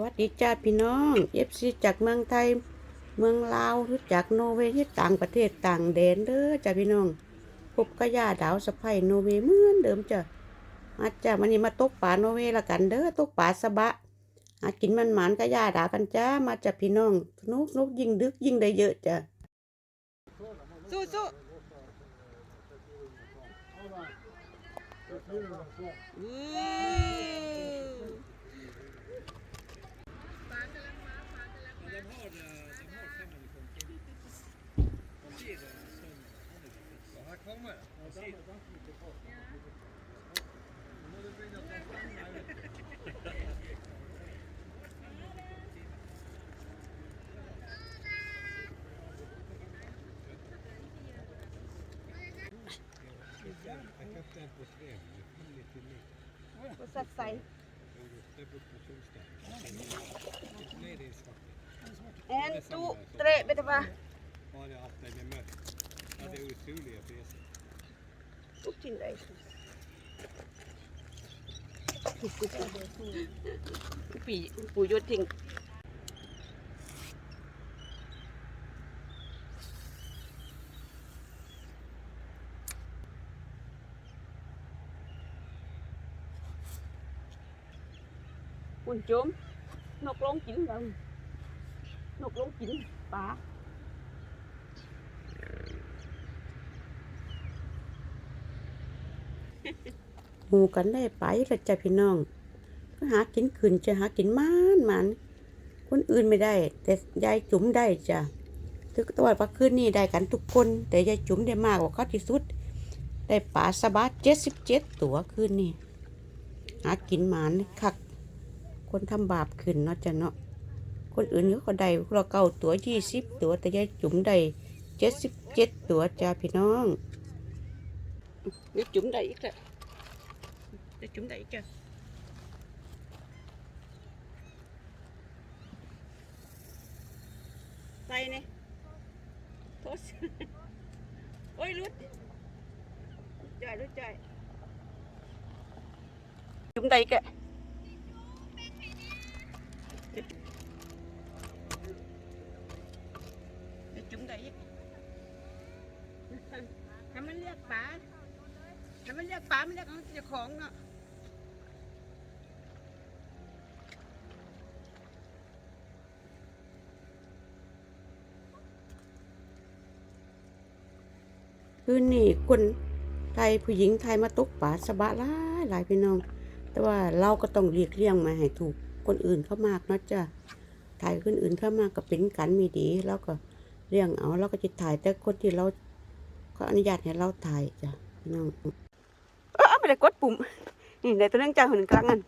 วัสดีจ้าพี่น้องเอฟซีจากเมืองไทย เมืองลาวหรือจากโนอร์เวย์ที่ต่างประเทศต่างแดนเด้อจ้าพี่น้องพบกับย่าดาวสะไพโนอร์เวย์เหมือนเดิมจ้ะมาจ้าวันนี้มาตกปลาโนอร์เวย์ละกันเด้อตกปลาสะบะหากินมันหมานกับย่าดาวกันจ้ามาจ้าพี่น้องสนุกสนุกยิ่งดึกยิ่งได้เยอะจ้ะสู้สู้อู้ ก็สัดใส่แอนตุเตะไปเถอะปะ Har jag haft den med mörk? Ja, det är otroliga priser. ทุกชิ้นเลยปีปูยศทิ้งคุณจมนกลงกินแล้วนกลงกินปลา หมูกันได้ไปละจ้ะพี่น้องก็หากินขืนจะหากินมานมันคนอื่นไม่ได้ แต่ยายจุ๋มได้จ้ะถึงตัวว่าคืนนี้ได้กันทุกคน แต่ยายจุ๋มได้มากกว่าเขาที่สุด ได้ปลาสบาเจ็ดสิบเจ็ดตัวคืนนี้หากินหมานคัก คนทำบาปขึ้นเนาะจ้ะเนาะคนอื่นเขาก็ได้เราเก้าตัวยี่สิบตัวแต่ยายจุ๋มได้เจ็ดสิบเจ็ดตัวจ้าพี่น้อง ยายจุ๋มได้อีกแล้วยายจุ๋มได้อีกจ้ะใส่เนี่ยโทษ โอ้ยรุดจ่อยรุดจ่อยจุ๋มได้อีกแล้ว จะจุ่มได้อีกถ้ามันเรียกป๋าามันเรียกป๋ามันเรียกเจ้าของเนาะคือนี่คนไทยผู้หญิงไทยมาตกป่าสบะหลายหลายพี่น้อง แต่ว่าเราก็ต้องเรียกเลี่ยงมาให้ถูกคนอื่นเข้ามากนะจ้ะถ่ายคนอื่นเข้ามาก็เป็นกันม่ดีแล้วก็เรื่องเอาเราก็จะถ่ายแต่คนที่เราก็อนุญาตให้เราถ่ายจ้ะพี่น้อง ไม่ได้กดปุ่ม นี่ในตัวนึงจ้าหุ่นกลางอัน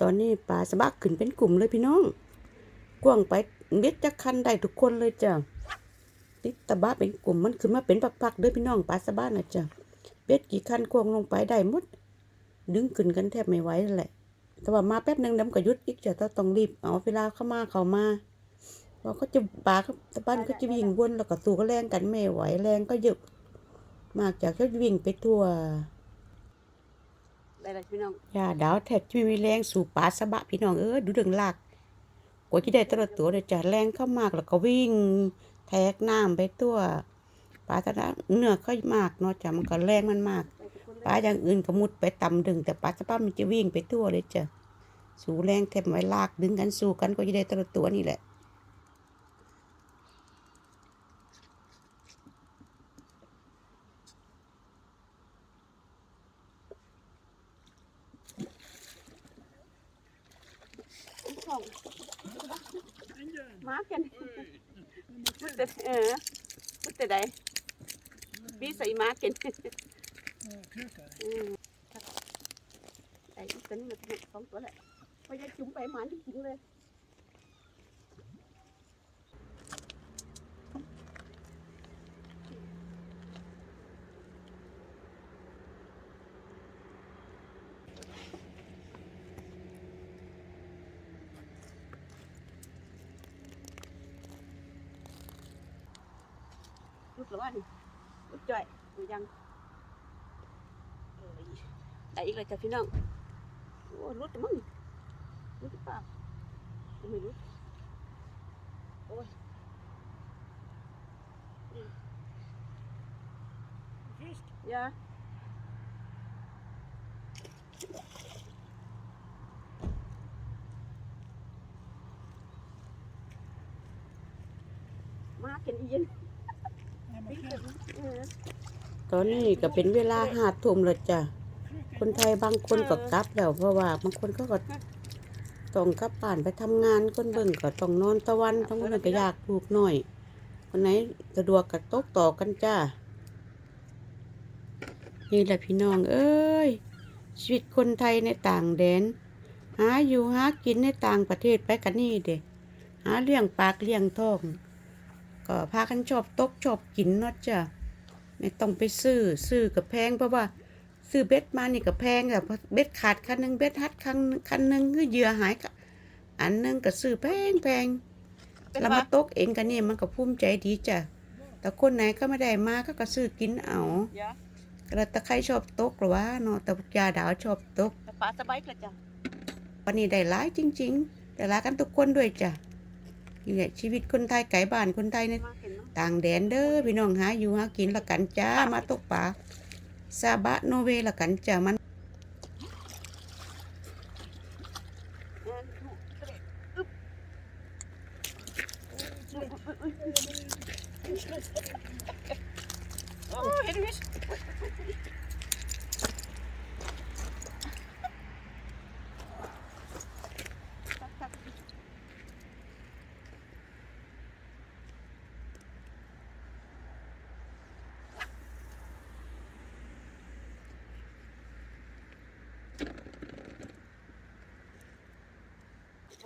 ตอนนี้ปลาสะบักขึ้นเป็นกลุ่มเลยพี่น้อง กว้างไปเบ็ดจะคันได้ทุกคนเลยจ้ะติดตะบะเป็นกลุ่มมันขึ้นมาเป็นปักๆเด้อพี่น้องปลาสะบ้านะจ้ะเบ็ดกี่คันกวางลงไปได้หมดดึงขึ้นกันแทบไม่ไหวแหละ แต่ว่ามาแป๊บหนึ่งน้ำก็ยุดอีกจะต้องรีบเอาเวลาเข้ามาเขามาเราะเขาจะปลาตะบ้านเขาจะวิ่งวนแล้วก็สู้ก็แรงกันไม่ไหวแรงก็เยอะ มากจากเขาวิ่งไปทั่วได้ละพี่น้องยาดาวแทบจะไม่มีแรงสู่ปลาสะบะพี่น้องเออดูเดืองลากกว่าที่ได้แตละตัวเลยจะแรงเข้ามากแล้วก็วิ่ง แทกน้ำไปทั่วปลาตะละเนื้อเขามากเนาะจ้ะมันก็แรงมันมากปลาอย่างอื่นก็มุดไปต่ำดึง แต่ปลาสะป้ามันจะวิ่งไปทั่วเลยจ้ะ สู้แรงแทบไม่ลากดึงกันสู้กันก็จะได้ตัวตัวนี่แหละ มากันมุดแต่เออมุดแต่ใดบีใส่มากันอืมครับไอ้ตัวนี้มันเป็นสองตัวแหละพอยายจุ๋มไปหมันจริงๆเลย รุดหรือว่านี่รุดจ่อยดูยังเอ้ยได้อีกแล้วจ้ะพี่น้องโอ้รถมั้งรู้หรือเปล่าไม่รู้โอ้ย Fisk. ยามาเข็นอีเย็น Ja, men fisk. ตอนนี้ก็เป็นเวลาหาทุ่มแล้วจ้ะ คนไทยบางคนก็กลับแล้วเพราะว่าบางคนเขาก็ต้องกลับบ้านไปทำงานคนเบิ่งก็ต้องนอนตะวันทั้งคนก็อยากลูกหน่อยคนไหนสะดวกก็ตกต่อกันจ้านี่แหละพี่น้อง เอ้ย ชีวิตคนไทยในต่างแดน หาอยู่หากินในต่างประเทศไปกันนี่เด็หาเลี้ยงปากเลี้ยงท้อง ก็พากันชอบตกชอบกินเนาะจ้ะ ไม่ต้องไปซื้อซื้อกับแพงเพราะว่าซื้อเบ็ดมานี่ก็แพงแต่พอเบ็ดขาดคันหนึ่งเบ็ดฮัดคันคันหนึ่งคือเหยื่อหายก็อันหนึงก็ซื้อแพงแพงแล้วมาตกเองกันนี่มันก็ภูมิใจดีจ้ะแต่คนไหนก็ไม่ได้มาก็ก็ซื้อกินเอายะแล้วแต่ใครชอบตกหรือว่าเนาะแต่พวกยาดาวชอบตกแต่ปลาสบายกระจ้ะวันนี้ได้หลายจริง ๆ แต่ละกันทุกคนด้วยจ้ะนี่แหละชีวิตคนไทยไก่บ้านคนไทยในมาเห็นเนาะ ต่างแดนเด้อพี่น้องหาอยู่หากินละกันจ้ามาตกปลาซาบะโนเวละกันจ้ามันเอ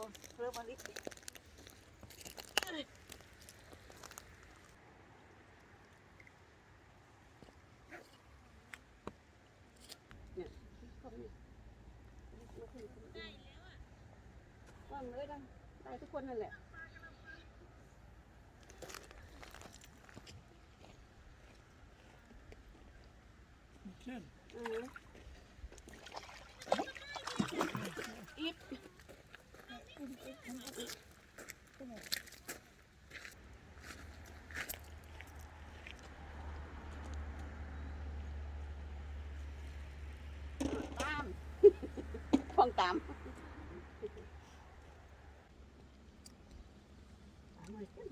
อดูเตะอึ๊บอุ๊ยอุ๊ยอุ๊ยอุ๊ยโอ้เห็นไหมโอ้เริ่มมาลิว่างเลยได้ได้ทุกคนนั่นแหละ Kul. อือ ตามฟ้องตามตามหน่อยสิ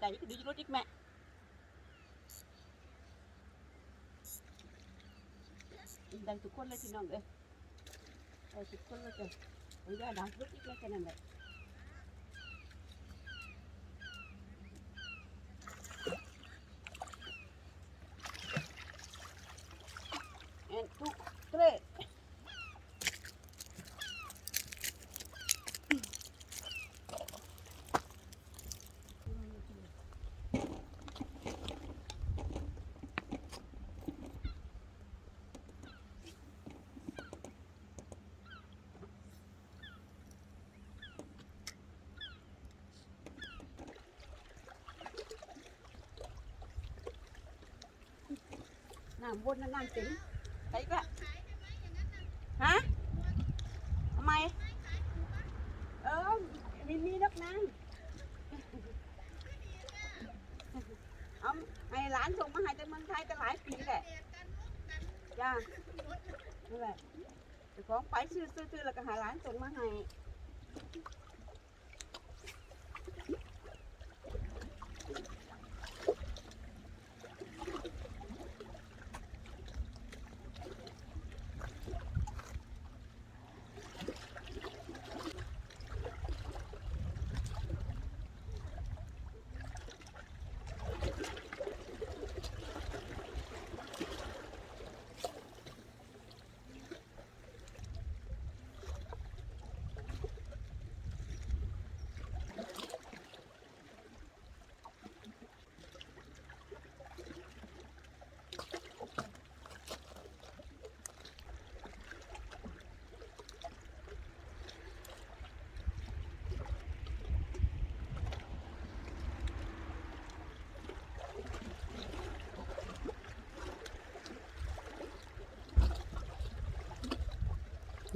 ได้ดีรถอีกแม่ได้ทุกคนเลยพี่น้องเอ้ยได้ทุกคนเลยจ้ะโอ้ยได้ดังรถอีกแล้วแค่นั้นแหละแอนทุกเตร น้ำวนน้ำเต็มใส่ก็ฮะทำไม เออมีมีนักน้ำเอาให้หลานส่งมาให้แต่เมืองไทยแต่หลายปีแหละจ้านั่นแหละของไปซื้อซื้อซื้อแล้วก็หาหลานส่งมาให้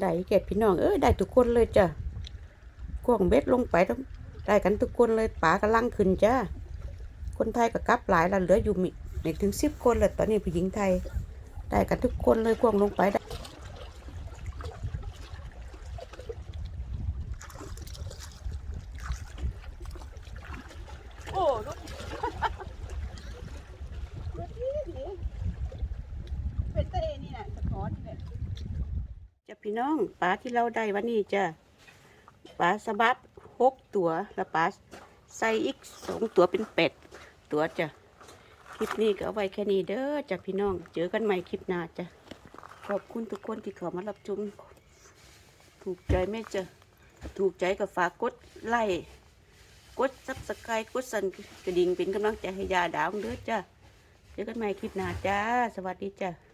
ได้แก่พี่น้องเอ้ยได้ทุกคนเลยจ้ะกวงเบ็ดลงไปต้องได้กันทุกคนเลยป๋ากำลังขึ้นจ้าคนไทยก็กลับหลายแล้วเหลืออยู่มิถึงสิบคนเลยตอนนี้ผู้หญิงไทย ได้กันทุกคนเลยกวงลงไปได้ โอ้รถรถนี่ดิเป็นเต้นี่น่ะสะท้อนนี่แหละ จ้ะ พี่น้องปลาที่เราได้วันนี้จ้ะปลาสบับหกตัวแล้วปลาใสอีกสองตัวเป็นเป็ดตัวจ้ะคลิปนี้ก็เอาไว้แค่นี้เด้อจ้ะพี่น้อง เจอกันใหม่คลิปหน้าจ้ะขอบคุณทุกคนที่เข้ามารับชมถูกใจไหมจ้ะถูกใจก็ฝากกดไลค์กดซับสไครต์กดสั่นกระดิ่งเป็นกำลังใจให้ยาดาวเด้อจ้ะเจอกันใหม่คลิปหน้าจ้า สวัสดีจ้ะ